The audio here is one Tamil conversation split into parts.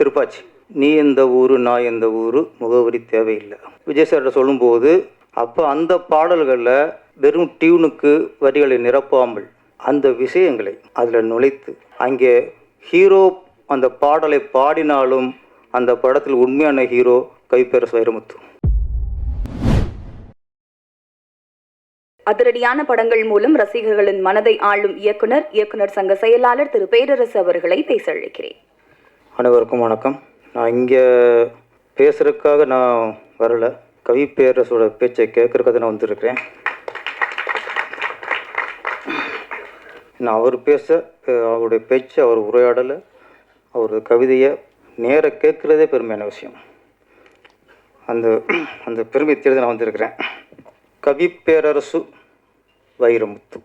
திருப்பாச்சி நீ எந்த ஊர் நான் எந்த ஊர் முகவரி தேவையில்லை. விஜய் சார்கிட்ட சொல்லும்போது அப்போ அந்த பாடல்களில் வெறும் டியூனுக்கு வரிகளை நிரப்பாமல் அந்த விஷயங்களை அதில் நுழைத்து அங்கே ஹீரோ அந்த பாடலை பாடினாலும் அந்த படத்தில் உண்மையான ஹீரோ கைப்பேர வைரமுத்து. அதிரடியான படங்கள் மூலம் ரசிகர்களின் மனதை ஆளும் இயக்குனர் இயக்குனர் சங்க செயலாளர் திரு. பேரரசு அவர்களை பேச அழைக்கிறேன். அனைவருக்கும் வணக்கம். நான் இங்கே பேசுகிறதுக்காக நான் வரல. கவி பேரரசோட பேச்சை கேட்குறக்காக நான் வந்திருக்கிறேன். நான் அவர் பேச அவருடைய பேச்சு அவர் உரையாடலை அவர் கவிதையை நேர கேட்குறதே பெருமையான விஷயம். அந்த அந்த பெருமை தேர்தல் நான் வந்திருக்கிறேன். கவி பேரரசு வைரமுத்து.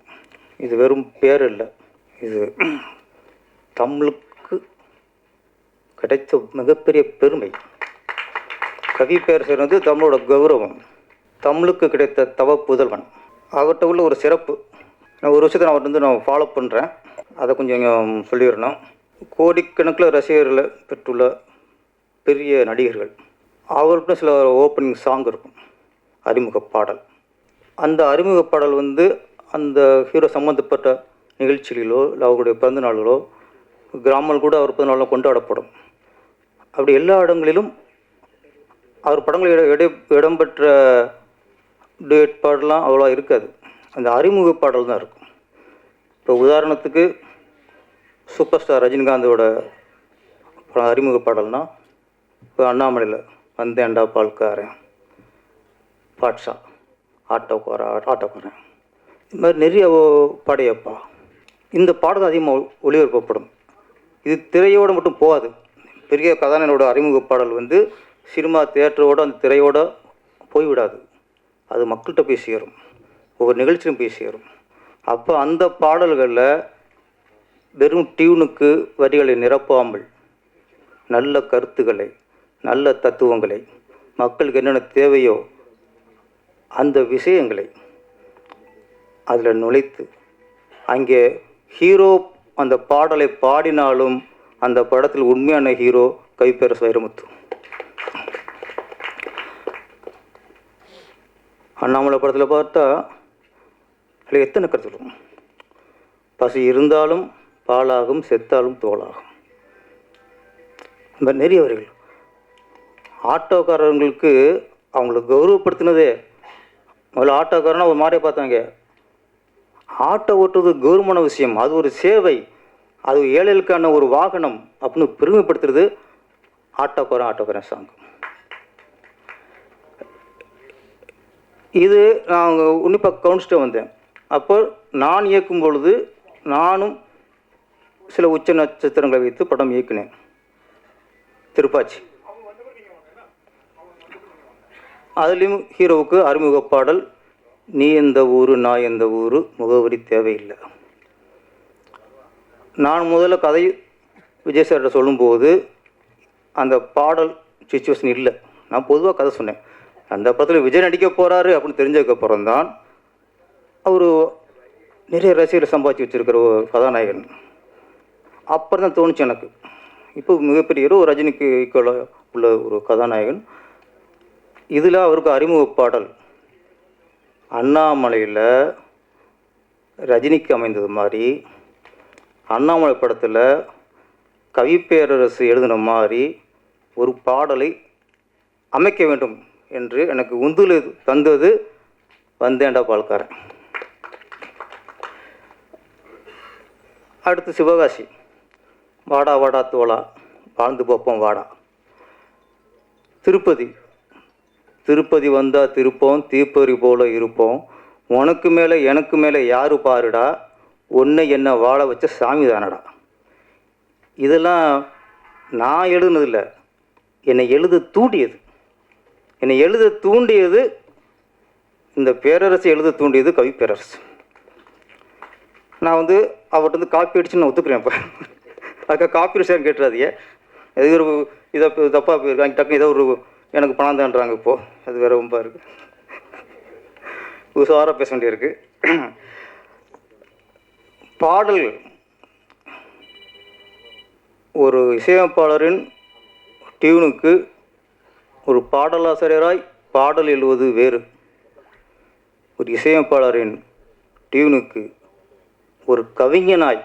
இது வெறும் பேர் இல்லை இது தமிழுக்கு கிடைத்த மிகப்பெரிய பெருமை. கவி பேரரசர் வந்து தமிழோட கௌரவம். தமிழுக்கு கிடைத்த தவ புதல்வன். அவர்கிட்ட உள்ள ஒரு சிறப்பு. நான் ஒரு விஷயத்தை நான் அவர்கிட்ட வந்து நான் ஃபாலோ பண்ணுறேன் அதை கொஞ்சம் சொல்லிடணும். கோடிக்கணக்கில் ரசிகர்களை பெற்றுள்ள பெரிய நடிகர்கள். அவர்கிட்ட சில ஓப்பனிங் சாங் இருக்கும். அறிமுக பாடல். அந்த அறிமுக பாடல் வந்து அந்த ஹீரோ சம்மந்தப்பட்ட நிகழ்ச்சிகளிலோ இல்லை அவருடைய பிறந்தநாள்களோ நாளிலோ கிராமல் கூட அவர் பிறந்த நாளில் கொண்டாடப்படும். அப்படி எல்லா இடங்களிலும் அவர் படங்களில் இட இட இடம்பெற்ற டுவேட் பாடலாம் அவ்வளோ இருக்காது. அந்த அறிமுக பாடல் தான் இருக்கும். இப்போ உதாரணத்துக்கு சூப்பர் ஸ்டார் ரஜினிகாந்தோட படம் அறிமுக பாடல்னால் இப்போ அண்ணாமலையில் வந்தேன்டா பால்காரன் பாட்ஷா ஆட்டோக்கார ஆட்டோக்காரன். இது மாதிரி நிறைய ஓ- இந்த பாடல் அதிகமாக ஒளிபரப்பப்படும். இது திரையோடு மட்டும் போகாது. பெரிய கதாநாயகனோட அறிமுக பாடல் வந்து சினிமா தேட்டரோட அந்த திரையோட போய்விடாது. அது மக்கள்கிட்ட போய் சேரும். ஒவ்வொரு நிகழ்ச்சியும் போய் சேரும். அப்போ அந்த பாடல்களில் வெறும் டியூனுக்கு வரிகளை நிரப்பாமல் நல்ல கருத்துக்களை நல்ல தத்துவங்களை மக்களுக்கு என்னென்ன தேவையோ அந்த விஷயங்களை அதில் நுழைத்து அங்கே ஹீரோ அந்த பாடலை பாடினாலும் அந்த படத்தில் உண்மையான ஹீரோ கைப்பேரசு வைரமுத்து அண்ணாமலை படத்தில் பார்த்தா இல்லை எத்தனை கருத்து பசி இருந்தாலும் பாலாகும் செத்தாலும் தோலாகும். இந்த மாதிரி நிறைய வரிகள். ஆட்டோக்காரங்களுக்கு அவங்கள கௌரவப்படுத்தினதே முதல்ல ஆட்டோக்காரனா ஒரு மாதிரியே பார்த்தாங்க. ஆட்டோ ஓட்டுறது கௌரவமான விஷயம். அது ஒரு சேவை. அது ஏழைகளுக்கான ஒரு வாகனம் அப்படின்னு பெருமைப்படுத்துறது ஆட்டோக்காரன் ஆட்டோக்காரன் சாங் இது நான் உன்னிப்பாக கவனிச்சுட்டு வந்தேன். அப்போ நான் இயக்கும் பொழுது நானும் சில உச்ச நட்சத்திரங்களை வைத்து படம் இயக்கினேன். திருப்பாச்சி. அதுலேயும் ஹீரோவுக்கு அறிமுக பாடல் நீ எந்த ஊர் நான் எந்த ஊர் முகவரி தேவையில்லை. நான் முதல்ல கதை விஜய் சார்கிட்ட சொல்லும்போது அந்த பாடல் சுச்சுவேஷன் இல்லை. நான் பொதுவாக கதை சொன்னேன். அந்த படத்தில் விஜய் நடிக்க போகிறாரு அப்படின்னு தெரிஞ்சதுக்கப்புறம் தான் அவர் நிறைய ரசிகர்கள் சம்பாதிச்சு வச்சுருக்கிற ஒரு கதாநாயகன். அப்புறம் தான் தோணுச்சு எனக்கு. இப்போ மிகப்பெரிய ஒரு ரஜினிக்கு ஈக்குவலாக உள்ள ஒரு கதாநாயகன். இதில் அவருக்கு அறிமுக பாடல் அண்ணாமலையில் ரஜினிக்கு அமைந்தது மாதிரி அண்ணாமலை படத்தில் கவிப்பேரரசு எழுதின மாதிரி ஒரு பாடலை அமைக்க வேண்டும் என்று எனக்கு உந்துல தந்தது வந்தேண்டா பால்காரன். அடுத்து சிவகாசி. வாடா வாடா தோழா. வாழ்ந்து பார்ப்போம் வாடா. திருப்பதி. திருப்பதி வந்தால் திருப்போம் தீப்பறி போல இருப்போம். உனக்கு மேலே எனக்கு மேலே யாரு பாருடா? ஒன்று என்னை வாழ வச்ச சாமி தானடா இதெல்லாம் நான் எழுதுனதில்ல. என்னை எழுத தூண்டியது. என்னை எழுத தூண்டியது இந்த பேரரசு எழுத தூண்டியது கவி பேரரசு. நான் வந்து அவர்கிட்ட வந்து காப்பி அடிச்சு நான் ஒத்துக்கிறேன் இப்போ. அதுக்காக காப்பி அடிச்சான்னு கேட்டுறாதீங்க. எது ஒரு இதை தப்பாக போயிருக்காங்க டக்குனு ஏதோ ஒரு எனக்கு பணம் தான்றாங்க இப்போது அது வேற ரொம்ப இருக்குது உசாராக பேச வேண்டியிருக்கு. பாடல் ஒரு இசையமைப்பாளரின் டியூனுக்கு ஒரு பாடலாசிரியராய் பாடல் எழுவது வேறு. ஒரு இசையமைப்பாளரின் டியூனுக்கு ஒரு கவிஞனாய்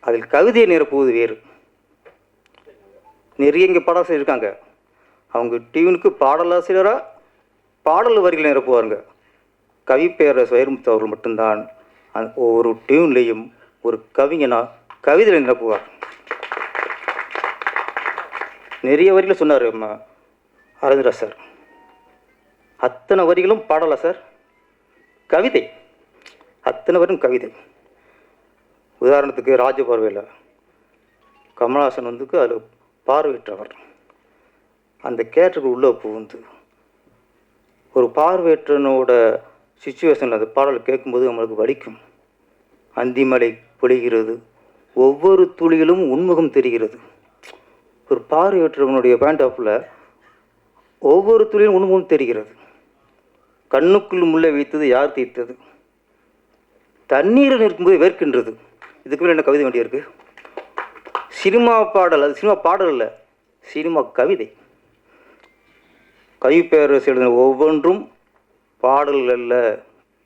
அதில் கவிதையை நிரப்புவது வேறு. நிறைய இங்கே பாடல் இருக்காங்க. அவங்க டியூனுக்கு பாடலாசிரியராக பாடல் வரிகளை நிரப்புவாருங்க. கவி பேரரசு வைரமுத்து அவர்கள் மட்டும்தான் ஒவ்வொரு டியூன்லேயும் ஒரு கவிஞனாக கவிதைகளை நிரப்புவார் நிறைய வரிகளை சொன்னார் நம்ம அரவிந்தரா சார். அத்தனை வரிகளும் பாடலா சார்? கவிதை. அத்தனை வரும் கவிதை. உதாரணத்துக்கு ராஜபார்வையில் கமலஹாசன் வந்துக்கு அதில் பார்வையற்றவர். அந்த கேரக்டருக்கு உள்ளே புகுந்து ஒரு பார்வையற்றனோட சுச்சுவேஷனில் அந்த பாடல் கேட்கும்போது நம்மளுக்கு வலிக்கும். அந்திமலை பொழிகிறது. ஒவ்வொரு துளியிலும் உண்முகம் தெரிகிறது. ஒரு பார்வையற்றவனுடைய பேண்ட் ஆஃபில் ஒவ்வொரு துளியிலும் உண்முகம் தெரிகிறது. கண்ணுக்குள் முள்ளை வைத்தது யார் தீர்த்தது? தண்ணீரில் இருக்கும்போது வேர்க்கின்றது. இதுக்கு மேலே என்ன கவிதை வேண்டியிருக்கு? சினிமா பாடல் அது சினிமா பாடல் இல்லை சினிமா கவிதை. கவி பேரரசு எழுதின ஒவ்வொன்றும் பாடல்கள் அல்ல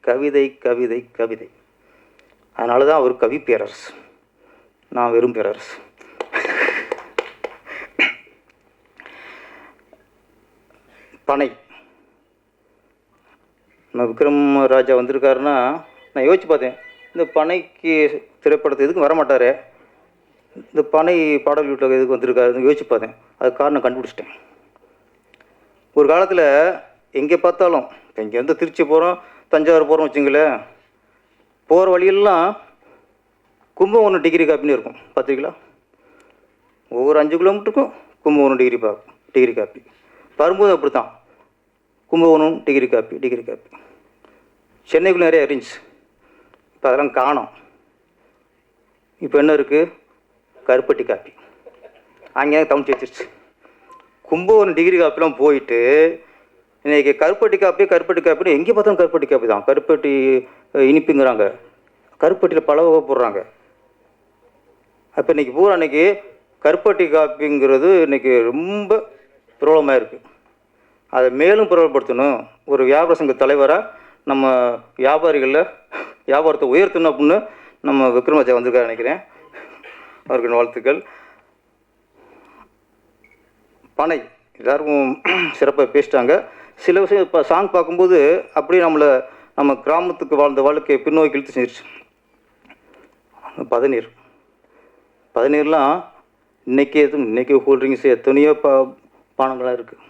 கவிதை கவிதை கவிதை. அதனால தான் அவர் கவி பேரரசு. நான் வெறும் பேரரசு. பனை. நம்ம விக்ரம் ராஜா வந்திருக்காருன்னா நான் யோசிச்சு பார்த்தேன் இந்த பனைக்கு திரைப்படத்தை எதுக்கும் வரமாட்டார்? இந்த பனை பாடல் வீட்டில் எதுக்கு வந்திருக்காருன்னு யோசிச்சு பார்த்தேன். அது காரணம் கண்டுபிடிச்சிட்டேன். ஒரு காலத்தில் எங்கே பார்த்தாலும் இப்போ இங்கேருந்து திருச்சி போகிறோம் தஞ்சாவூர் போகிறோம் வச்சுங்களேன். போகிற வழியெல்லாம் கும்பகோணம் டிகிரி காப்பின்னு இருக்கும். பார்த்துருக்கீங்களா? ஒவ்வொரு அஞ்சு கிலோமீட்டருக்கும் கும்பகோணம் டிகிரி பா டிகிரி காப்பி. வரும்போது அப்படி தான் Kumbakonam degree copy degree copy. சென்னைக்குள்ளே நிறைய இருந்துச்சு இப்போ அதெல்லாம் காணோம். இப்போ என்ன இருக்குது கருப்பட்டி காப்பி. அங்கே தமிழ் வச்சிருச்சு. கும்பகோணம் டிகிரி காப்பிலாம் போயிட்டு இன்றைக்கி கருப்பட்டி காப்பி கருப்பட்டி காப்பின்னு எங்கே பார்த்தாலும் கருப்பட்டி காப்பி தான். கருப்பட்டி இனிப்புங்கிறாங்க. கருப்பட்டியில் பல வகை போடுறாங்க. அப்போ இன்னைக்கு பூரா அன்றைக்கி கருப்பட்டி காப்பிங்கிறது இன்னைக்கு ரொம்ப பிரபலமாக இருக்குது அதை மேலும் பிரபலப்படுத்தணும். ஒரு வியாபார சங்க தலைவராக நம்ம வியாபாரிகளில் வியாபாரத்தை உயர்த்தணும் அப்படின்னு நம்ம விக்ரமாஜா வந்திருக்காரு நினைக்கிறேன். அவருக்கு வாழ்த்துக்கள். பனை எல்லாருக்கும் சிறப்பாக பேசிட்டாங்க. சில விஷயம் இப்போ சாங் பார்க்கும்போது அப்படியே நம்மளை நம்ம கிராமத்துக்கு வாழ்ந்த வாழ்க்கையை பின்னோக்கி இழுத்து செஞ்சிருச்சு. பதநீர். பதநீர்லாம் இன்றைக்கி எதுவும் இன்றைக்கி கூல்ட்ரிங்க்ஸ் எத்தனையோ பா பானங்கள்லாம் இருக்குது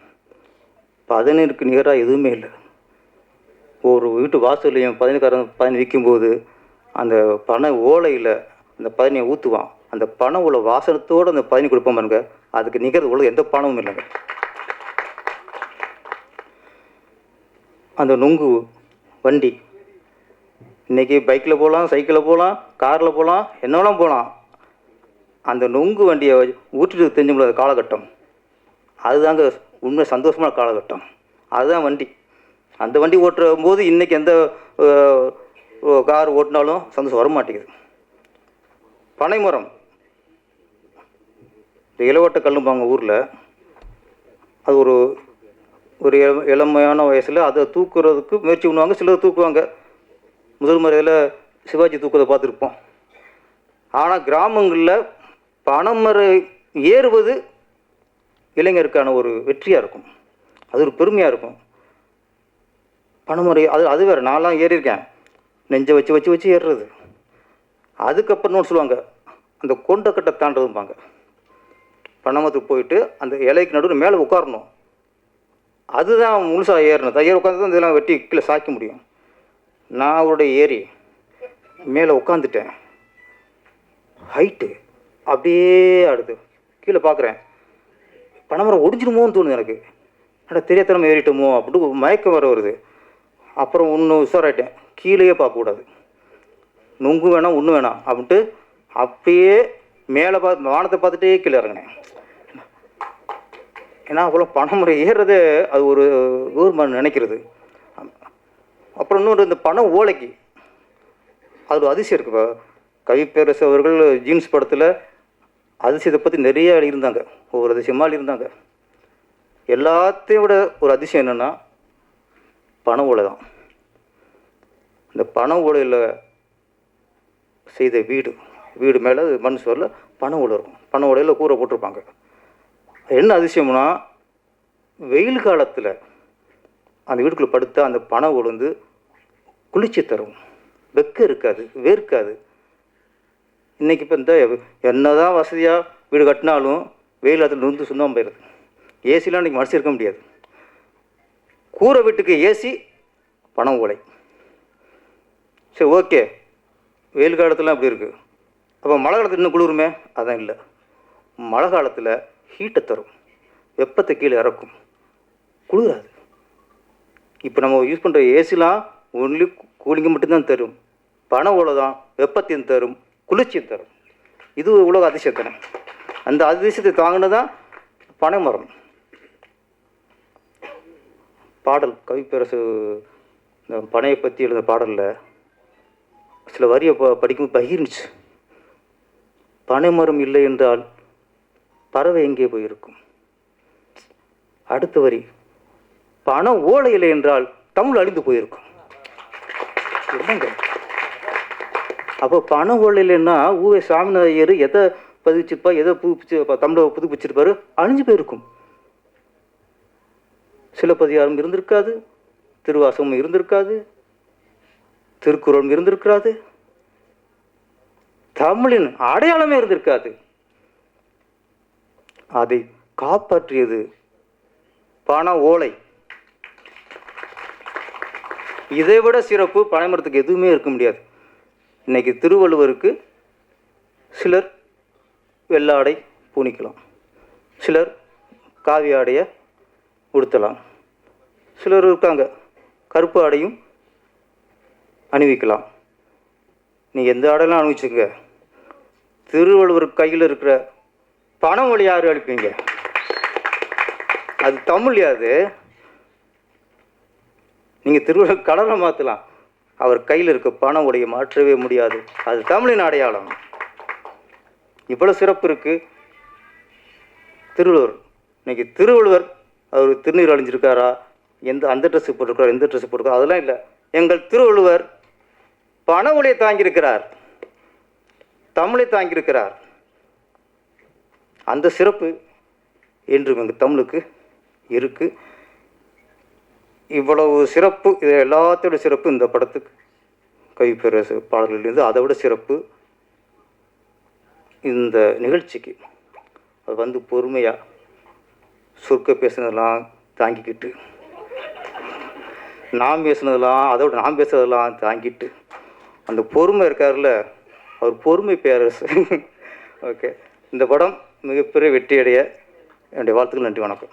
பதநீருக்கு நிகராக எதுவுமே இல்லை. ஒரு வீட்டு வாசல்லையும் பதினக்காரன் பதினி விற்கும்போது அந்த பனை ஓலையில் அந்த பதினியை ஊற்றுவான் அந்த பனை உள்ள வாசனத்தோடு அந்த பதினி கொடுப்பான் பாருங்க. அதுக்கு நிகர் உள்ள எந்த பணமும் இல்லைங்க அந்த நுங்கு வண்டி. இன்றைக்கி பைக்கில் போகலாம் சைக்கிளில் போகலாம் காரில் போகலாம் என்னவெல்லாம் போகலாம். அந்த நொங்கு வண்டியை ஊற்றிட்டு தெரிஞ்ச முடியாத காலகட்டம். அதுதாங்க உண்மை சந்தோஷமான காலகட்டம். அதுதான் வண்டி. அந்த வண்டி ஓட்டுற போது இன்றைக்கி எந்த கார் ஓட்டினாலும் சந்தோஷம் வர மாட்டேங்குது பனைமரம். இந்த இளவட்ட கல்லும்பாங்க ஊரில் அது ஒரு ஒரு இளமையான வயசில் அதை தூக்குறதுக்கு முயற்சி பண்ணுவாங்க. சிலர் தூக்குவாங்க. முதல் முறையில் சிவாஜி தூக்குறதை பார்த்துருப்போம். ஆனால் கிராமங்களில் பனைமரம் ஏறுவது இளைஞருக்கான ஒரு வெற்றியாக இருக்கும். அது ஒரு பெருமையாக இருக்கும். பனைமரம் அது அது வேறு நான்லாம் ஏறியிருக்கேன். நெஞ்சை வச்சு வச்சு வச்சு ஏறுறது. அதுக்கப்புறம் சொல்லுவாங்க. அந்த கொண்டக்கட்டை தாண்டதும்பாங்க. பனைமரத்துக்கு போயிட்டு அந்த இலைக்கு நடுவில் மேலே உட்காரணும். அதுதான் முழுசாக ஏறணும் தையர் உட்காந்து தான் இதெல்லாம் வெட்டி கீழே சாய்க்க முடியும். நான் அவருடைய ஏறி மேலே உட்காந்துட்டேன் ஹைட்டு அப்படியே ஆடுது. கீழே பார்க்குறேன். பனைமரம் ஒடிஞ்சிடுமோன்னு தோணுது எனக்கு. ஆனால் தெரியாதனமா ஏறிட்டோமோ அப்படின்னு மயக்கம் வர வருது. அப்புறம் ஒன்று உஷாராயிட்டேன். கீழேயே பார்க்கக்கூடாது நொங்கு வேணாம் ஒன்று வேணாம் அப்படின்ட்டு அப்படியே மேலே பார்த்து வானத்தை பார்த்துட்டே கீழே இறங்கினேன். ஏன்னா அவ்வளோ பணமுறை ஏறுறது அது ஒரு கவர்மெண்ட் நினைக்கிறது. அப்புறம் இன்னொரு இந்த பனை ஓலைக்கு. அது ஒரு அதிசயம் இருக்கு இப்போ கவிப்பேரசு அவர்கள் ஜீன்ஸ் படத்தில் அதிசயத்தை பற்றி நிறைய இருந்தாங்க. ஒவ்வொரு அதிசயமாக இருந்தாங்க. எல்லாத்தையும் விட ஒரு அதிசயம் என்னென்னா பண ஓலை தான். இந்த பண ஓலையில் செய்த வீடு வீடு மேலே மண் சுவரில் பண ஓலை இருக்கும். பண ஓலையில் கூரை போட்டிருப்பாங்க. என்ன அதிசயம்னா வெயில் காலத்தில் அந்த வீட்டுக்குள்ளே படுத்தா அந்த பனை உளுந்து குளிர்ச்சி தரும். வெக்க இருக்காது வேர்க்காது. இன்றைக்கி இப்போ இந்த என்னதான் வசதியாக வீடு கட்டினாலும் வெயில் காலத்தில் நொந்து சுண்ணாம போயிடுது. ஏசிலாம் இன்றைக்கி மனசு இருக்க முடியாது. கூரை வீட்டுக்கு ஏசி பணம் ஓலை. சரி ஓகே. வெயில் காலத்துலாம் அப்படி இருக்குது அப்போ மழை காலத்தில் இன்னும் குளிருமே? அதான் இல்லை. மழை காலத்தில் ஹீட்டை தரும். வெப்பத்தை கீழே இறக்கும். குளிராது. இப்போ நம்ம யூஸ் பண்ணுற ஏசிலாம் ஒன்லி கூலிங்கை மட்டும்தான் தரும். பணம் ஓலை தான் வெப்பத்தையும் தரும். குளிர்ச்சியும் தரும். இது உலக அதிசயத்தனை அந்த அதிசயத்தை தாங்கினது தான் பனைமரம் பாடல் கவிப்பேரசு இந்த பனையை பற்றி எழுந்த பாடலில் சில வரியை ப படிக்கும்போது பகிர்ந்துச்சு. பனைமரம் இல்லை என்றால் பறவை எங்கே போயிருக்கும்? அடுத்த வரி பண ஓலை என்றால் தமிழ் அழிந்து போயிருக்கும். என்னங்க? அப்போ பண ஓலை ஊவே சாமிநாதையர் எதை பதிவிச்சிருப்பா எதை புதுப்பிச்சு தமிழை புதுப்பிச்சிருப்பாரு? அழிஞ்சு போயிருக்கும். சிலப்பதிகாரம் இருந்திருக்காது திருவாசகம் இருந்திருக்காது திருக்குறளும் இருந்திருக்காது தமிழின் அடையாளமே இருந்திருக்காது. அதை காப்பாற்றியது பண ஓலை. இதை விட சிறப்பு பனைமரத்துக்கு எதுவுமே இருக்க முடியாது. இன்னைக்கு திருவள்ளுவருக்கு சிலர் வெள்ளாடை பூணிக்கலாம். சிலர் காவி ஆடையை உடுத்தலாம். சிலர் இருக்காங்க கருப்பு ஆடையும் அணிவிக்கலாம். நீ எந்த ஆடையெல்லாம் அணிவிச்சுங்க திருவள்ளுவர் கையில் இருக்கிற பணமொழி யார் அளிப்பீங்க அது தமிழ் அது நீங்கள் திருவள்ளுவர் கடலை மாற்றலாம் அவர் கையில் இருக்க பண உடைய மாற்றவே முடியாது. அது தமிழின் அடையாளம். இவ்வளோ சிறப்பு இருக்கு. திருவள்ளுவர் இன்னைக்கு திருவள்ளுவர் அவர் திருநீர் அழிஞ்சிருக்காரா? எந்த அந்த ட்ரெஸ் போட்டிருக்காரு? எந்த ட்ரெஸ் போட்டிருக்காரா அதெல்லாம் இல்லை. எங்கள் திருவள்ளுவர் பண ஒளியை தாங்கியிருக்கிறார். தமிழை தாங்கியிருக்கிறார். அந்த சிறப்பு என்றும் எங்கள் தமிழுக்கு இருக்குது இவ்வளவு சிறப்பு இது எல்லாத்தோட சிறப்பு இந்த படத்துக்கு. கவிப்பேரசு பாடல்கள்லேருந்து அதை விட சிறப்பு இந்த நிகழ்ச்சிக்கு. அது வந்து பொறுமையாக சொற்க பேசுனதெல்லாம் தாங்கிக்கிட்டு நான் பேசுனதெல்லாம் அதோட நான் பேசுனதெல்லாம் தாங்கிட்டு அந்த பொறுமை இருக்கார்ல அவர் பொறுமை பேரரசு. ஓகே இந்த படம் மிகப்பெரிய வெற்றியடைய என்னுடைய வாழ்த்துக்கள் நன்றி வணக்கம்.